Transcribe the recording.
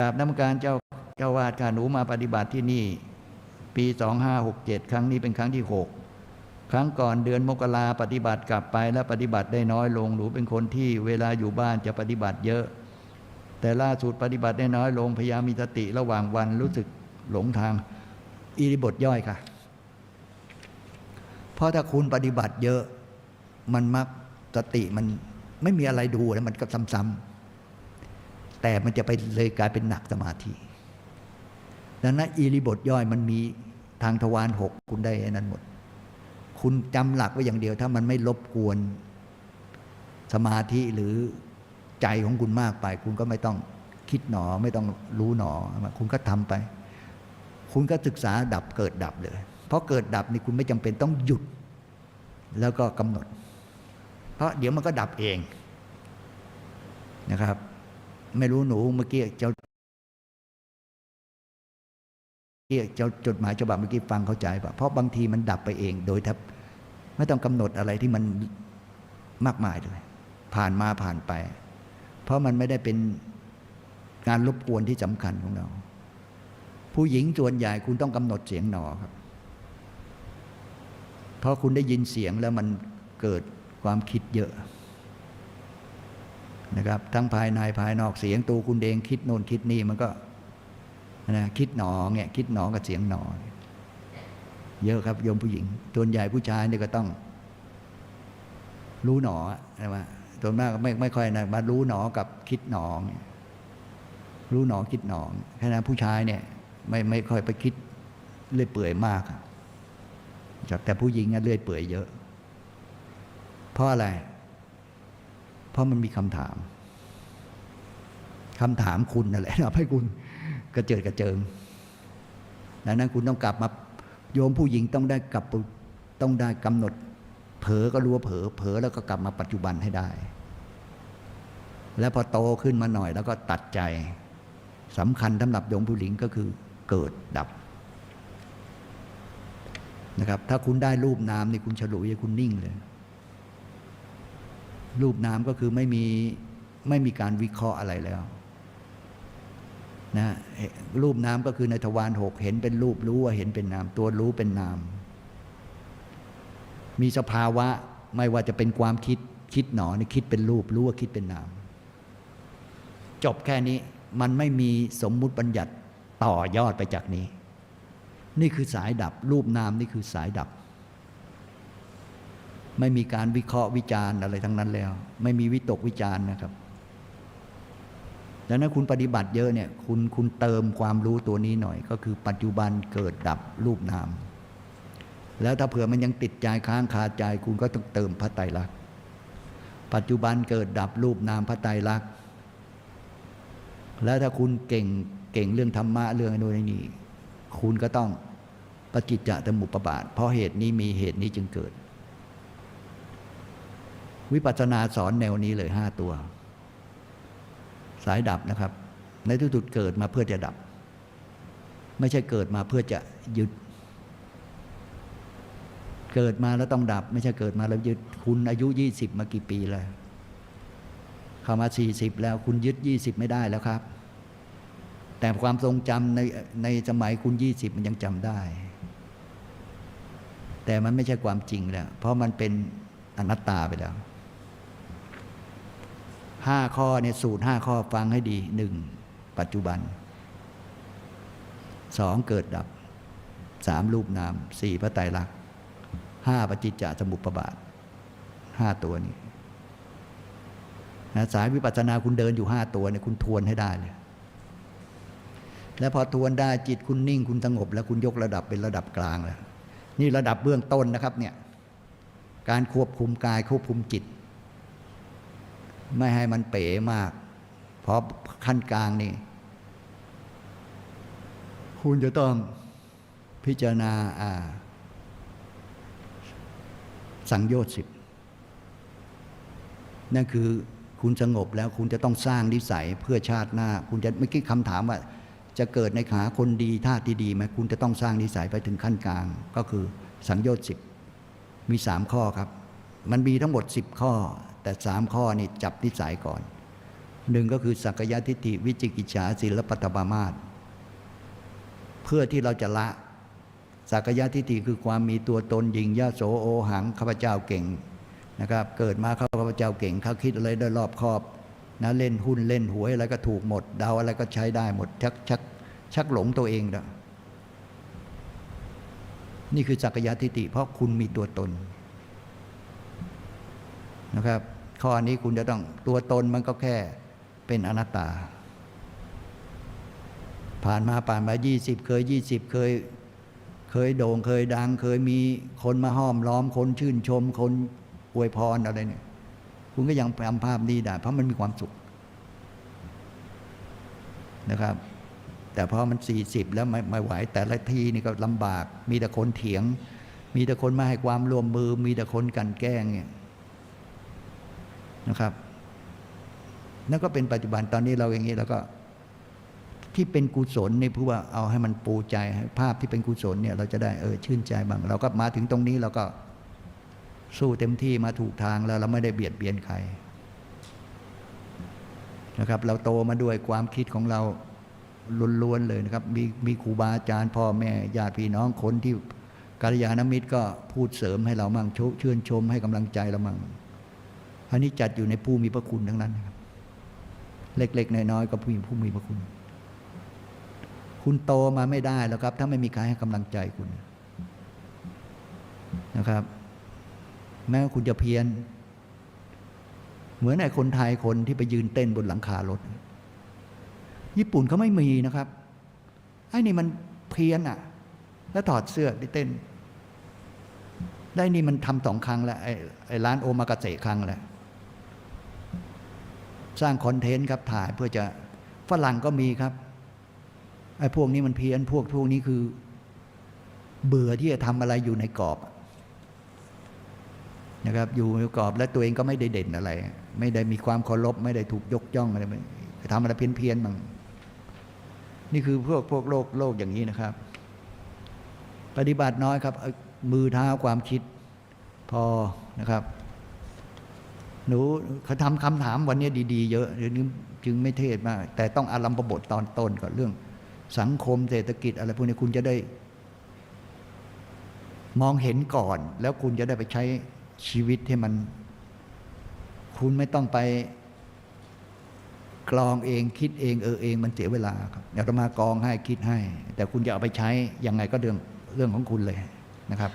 กราบน้ำการเจ้าเจ้าวาดค่ะหนูมาปฏิบัติที่นี่ ปี 2567 ครั้งนี้เป็นครั้งที่ 6 ครั้งก่อนเดือนมกราปฏิบัติกลับไปแล้วปฏิบัติได้น้อยลงหนูเป็นคนที่เวลาอยู่บ้านจะปฏิบัติเยอะ แต่ล่าสุดปฏิบัติได้น้อยลงพยายามมีสติระหว่างวันรู้สึกหลงทางอิริบทย่อยค่ะ เพราะถ้าคุณปฏิบัติเยอะ มันมักสติมันไม่มีอะไรดูแล้วมันก็ซ้ำๆ แต่มันจะไปเลยกลายเป็นหนักสมาธิ ดังนั้นอิริบทย่อยมันมีทางทวารหกคุณได้นั้นหมด คุณจำหลักไว้อย่างเดียว ถ้ามันไม่รบกวนสมาธิหรือใจของคุณมากไป คุณก็ไม่ต้องคิดหนอไม่ต้องรู้หนอ คุณก็ทำไป คุณก็ศึกษาดับเกิดดับเลย เพราะเกิดดับนี่คุณไม่จำเป็นต้องหยุด แล้วก็กำหนด เพราะเดี๋ยวมันก็ดับเองนะครับ ไม่รู้หนูเมื่อกี้เจ้าเกี่เจ้าจดหมายฉบับเมื่อกี้ฟังเข้าใจปะเพราะบางทีมันดับไปเองโดยทับไม่ต้องกำหนดอะไรที่มันมากมายเลยผ่านมาผ่านไป เพราะมันไม่ได้เป็นการรบกวนที่สำคัญของเรา ผู้หญิงส่วนใหญ่คุณต้องกำหนดเสียงหนอครับ เพราะคุณได้ยินเสียงแล้วมันเกิดความคิดเยอะ นะครับ ทั้งภายในภายนอกเสียงตัวคุณเองคิดโน่นคิดนี่มันก็นะคิดหนอเนี่ยคิดหนอกับเสียงหนอเยอะครับโยมผู้หญิงส่วนใหญ่ผู้ชายเนี่ยก็ต้อง รู้หนอนะว่าส่วนมากไม่ไม่ค่อยนะมารู้หนอกับคิดหนอเนี่ยรู้หนอคิดหนอแค่นั้นผู้ชายเนี่ย ไม่ไม่ค่อยไปคิดเลื่อยเปื่อยมากครับแต่ผู้หญิงเนี่ยเลื่อยเปื่อยเยอะ เพราะอะไร เพราะมันมีคำถามคำถามคุณนั่นแหละทำให้คุณกระเจิดกระเจิงดังนั้นคุณต้องกลับมาโยมผู้หญิงต้องได้กลับต้องได้กำหนด เผลอก็รู้ว่าเผลอเผลอแล้วก็กลับมาปัจจุบันให้ได้ แล้วพอโตขึ้นมาหน่อยแล้วก็ตัดใจสำคัญสำหรับโยมผู้หญิงก็คือเกิดดับนะครับ ถ้าคุณได้รูปนามนี่คุณฉลุยคุณนิ่งเลย รูปนามก็คือไม่มีไม่มีการวิเคราะห์อะไรแล้วนะรูปนามก็คือในทวารหกเห็นเป็นรูปรู้ว่าเห็นเป็นนาม ตัวรู้เป็นนาม มีสภาวะไม่ว่าจะเป็นความคิดคิดหนอนี่คิดเป็นรูปรู้ว่าคิดเป็นนาม จบแค่นี้มันไม่มีสมมุติบัญญัติต่อยอดไปจากนี้ นี่คือสายดับรูปนามนี่คือสายดับ ไม่มีการวิเคราะห์วิจารณ์อะไรทั้งนั้นแล้ว ไม่มีวิตกวิจารณ์นะครับดังนั้นคุณปฏิบัติเยอะเนี่ยคุณคุณเติมความรู้ตัวนี้หน่อย ก็คือปัจจุบันเกิดดับรูปนาม แล้วถ้าเผื่อมันยังติดใจค้างคาใจ คุณก็ต้องเติมพระไตรลักษณ์ปัจจุบันเกิดดับรูปนามพระไตรลักษณ์แล้วถ้าคุณเก่งเก่งเรื่องธรรมะเรื่องโน้นนี่คุณก็ต้องปฏิจจสมุปบาท เพราะเหตุนี้มีเหตุนี้จึงเกิด วิปัสสนาสอนแนวนี้เลยห้าตัว สายดับนะครับ ในที่สุดเกิดมาเพื่อจะดับ ไม่ใช่เกิดมาเพื่อจะยึด เกิดมาแล้วต้องดับ ไม่ใช่เกิดมาแล้วยึด คุณอายุยี่สิบมากี่ปีแล้วเข้ามาสี่สิบแล้วคุณยึดยี่สิบไม่ได้แล้วครับ แต่ความทรงจำในในสมัยคุณยี่สิบมันยังจำได้แต่มันไม่ใช่ความจริงแล้ว เพราะมันเป็นอนัตตาไปแล้ว ห้าข้อเนี่ยสูตรห้าข้อฟังให้ดีหนึ่งปัจจุบันสองเกิดดับสามรูปนามสี่พระไตรลักษณ์ห้าปฏิจจสมุปบาทห้าตัวนี้นะสายวิปัสสนาคุณเดินอยู่ห้าตัวเนี่ยคุณทวนให้ได้เลยแล้วพอทวนได้จิตคุณนิ่งคุณสงบ แล้วคุณยกระดับเป็นระดับกลางแล้วนี่ระดับเบื้องต้นนะครับเนี่ยการควบคุมกายควบคุมจิต ไม่ให้มันเป๋มาก เพราะขั้นกลางนี่ คุณจะต้องพิจารณาอ่า สังโยชน์สิบนั่นคือคุณสงบแล้วคุณจะต้องสร้างนิสัยเพื่อชาติหน้า คุณจะไม่คิดคำถามว่า จะเกิดในขาคนดีท่าที่ดีไหมคุณจะต้องสร้างนิสัยไปถึงขั้นกลาง ก็คือสังโยชน์สิบมีสามข้อครับ มันมีทั้งหมดสิบข้อ แต่สามข้อนี่จับนิสัยก่อนหนึ่งก็คือสักกายทิฏฐิวิจิกิจฉาศิลปัตตปามาตเพื่อที่เราจะละสักกายทิฏฐิคือความมีตัวตนหญิงยะโสโอหังข้าพเจ้าเก่งนะครับ เกิดมาข้าพเจ้าเก่งเขาคิดอะไรได้รอบคอบนะเล่นหุ้นเล่นหวยอะไรก็ถูกหมด เดาอะไรก็ใช้ได้หมด ชักชักชักหลงตัวเองนะนี่คือสักกายทิฏฐิเพราะคุณมีตัวตนนะครับ ข้อนี้คุณจะต้องตัวตนมันก็แค่เป็นอนัตตา ผ่านมาผ่านมายี่สิบเคยยี่สิบเคย เคยโด่งเคยดัง เคยมีคนมาห้อมล้อมคนชื่นชม คนอวยพรอะไรเนี่ย คุณก็ยังทำภาพนี้ได้ เพราะมันมีความสุขนะครับ แต่พอมันสี่สิบแล้วไม่ไม่ไหวแต่ละทีนี่ก็ลำบาก มีแต่คนเถียง มีแต่คนมาให้ความร่วมมือ มีแต่คนกันแกล้งเนี่ย นะครับนั่นก็เป็นปัจจุบันตอนนี้เราอย่างนี้เราก็ที่เป็นกุศลนี่พื่อว่าเอาให้มันปูใจให้ภาพที่เป็นกุศลเนี่ยเราจะได้เออชื่นใจบ้างเราก็มาถึงตรงนี้เราก็สู้เต็มที่มาถูกทางแล้วเราไม่ได้เบียดเบียนใครนะครับเราโตมาด้วยความคิดของเราล้วนๆเลยนะครับ มีมีครูบาอาจารย์พ่อแม่ญาติพี่น้องคนที่กัลยาณมิตรก็พูดเสริมให้เรามั่งชชื่นชมให้กำลังใจเรามั่ง อันนี้จัดอยู่ในผู้มีพระคุณทั้งนั้นนะครับ เล็กๆน้อยๆก็ผู้มีผู้มีพระคุณ คุณโตมาไม่ได้แล้วครับ ถ้าไม่มีใครให้กำลังใจคุณนะครับ แม้ว่าคุณจะเพียน เหมือนไอ้คนไทยคนที่ไปยืนเต้นบนหลังคารถ ญี่ปุ่นเขาไม่มีนะครับไอ้นี่มันเพียนอะ่ะ แล้วถอดเสื้อไปเต้นได้นี่มันทำสองครั้งแล้วไอ้ไอ้ร้านโอมากาเสะครั้งแล้ว สร้างคอนเทนต์ครับถ่ายเพื่อจะฝรั่งก็มีครับไอ้พวกนี้มันเพี้ยนพวกพวกนี้คือ เบื่อที่จะทำอะไรอยู่ในกรอบนะครับอยู่ในกรอบและตัวเองก็ไม่ได้เด่นอะไร ไม่ได้มีความเคารพไม่ได้ถูกยกย่องอะไรไปทำอะไรเพี้ยนเพี้ยนบ้างนี่คือพวกพวกโลกโลกอย่างนี้นะครับ ปฏิบัติน้อยครับ มือเท้าความคิดพอนะครับ หนูเขาทำคำถามวันนี้ดีๆ เยอะเดี๋ยนี้จึงไม่เทศมาก แต่ต้องอารัมพบทตอนต้นก่อนเรื่อง สังคมเศรษฐกิจอะไรพวกนี้คุณจะได้ มองเห็นก่อน แล้วคุณจะได้ไปใช้ชีวิตให้มัน คุณไม่ต้องไปกรองเองคิดเองเออเองมันเสียเวลาครับเดี๋ยวจะมากรองให้คิดให้ แต่คุณจะเอาไปใช้ยังไงก็เรื่องเรื่องของคุณเลยนะครับ